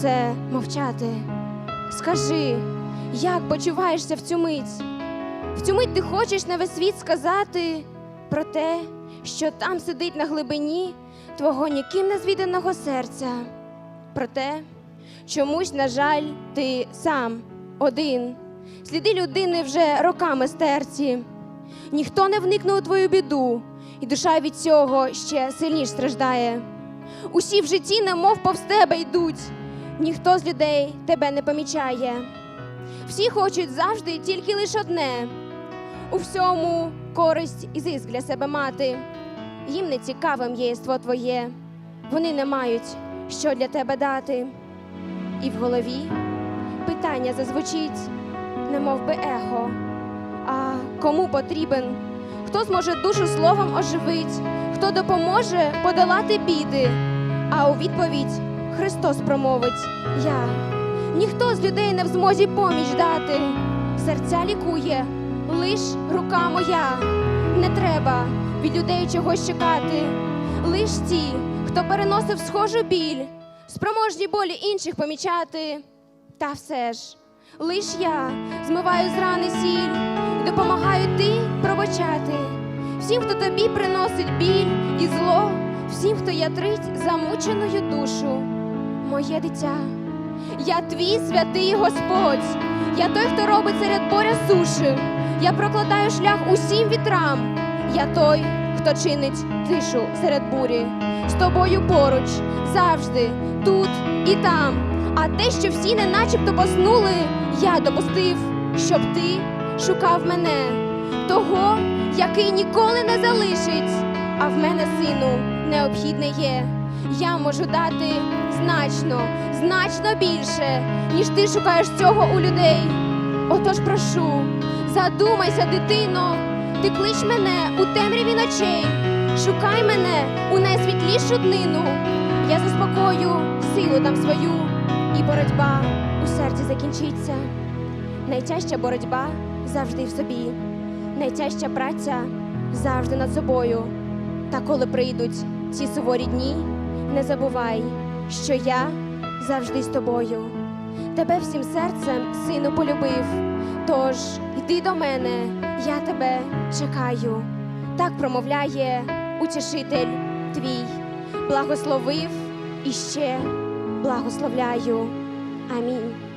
це мовчати. Скажи, як почуваєшся в цю мить? В цю мить ти хочеш на весь світ сказати про те, що там сидить на глибині твого ніким не звіданого серця. Про те, чомусь, на жаль, ти сам один. Сліди людини вже роками стерті. Ніхто не вникне у твою біду, і душа від цього ще сильніш страждає. Усі в житті, немов повз тебе йдуть, ніхто з людей тебе не помічає. Всі хочуть завжди тільки лиш одне у всьому користь і зиск для себе мати. Їм не цікавим єство твоє, вони не мають що для тебе дати. І в голові питання зазвучить, немов би ехо. А кому потрібен? Хто зможе душу словом оживить, хто допоможе подолати біди? А у відповідь Христос промовить Я. Ніхто з людей не в змозі поміч дати. Серця лікує лиш рука моя. Не треба від людей чогось чекати. Лиш ті, хто переносив схожу біль, спроможні болі інших помічати. Та все ж, лиш я змиваю з рани сіль допомагаю ти пробачати. Всім, хто тобі приносить біль і зло, всім, хто ятрить замученою душу, моє дитя. Я твій святий Господь, я той, хто робить серед моря суші. Я прокладаю шлях усім вітрам. Я той, хто чинить тишу серед бурі. З тобою поруч, завжди, тут і там. А те, що всі не начебто поснули, я допустив, щоб ти шукав мене, того, який ніколи не залишить. А в мене, сину, необхідне є. Я можу дати значно, значно більше, ніж ти шукаєш цього у людей. Отож прошу, задумайся, дитино, ти клич мене у темряві ночей, шукай мене у найсвітлішу днину. Я заспокою силу дам свою, і боротьба у серці закінчиться. Найтяжча боротьба завжди в собі, найтяжча праця завжди над собою. Та коли прийдуть ці суворі дні, не забувай, що я завжди з тобою. Тебе всім серцем, сину, полюбив. Тож йди до мене, я тебе чекаю. Так промовляє утішитель твій. Благословив і ще благословляю. Амінь.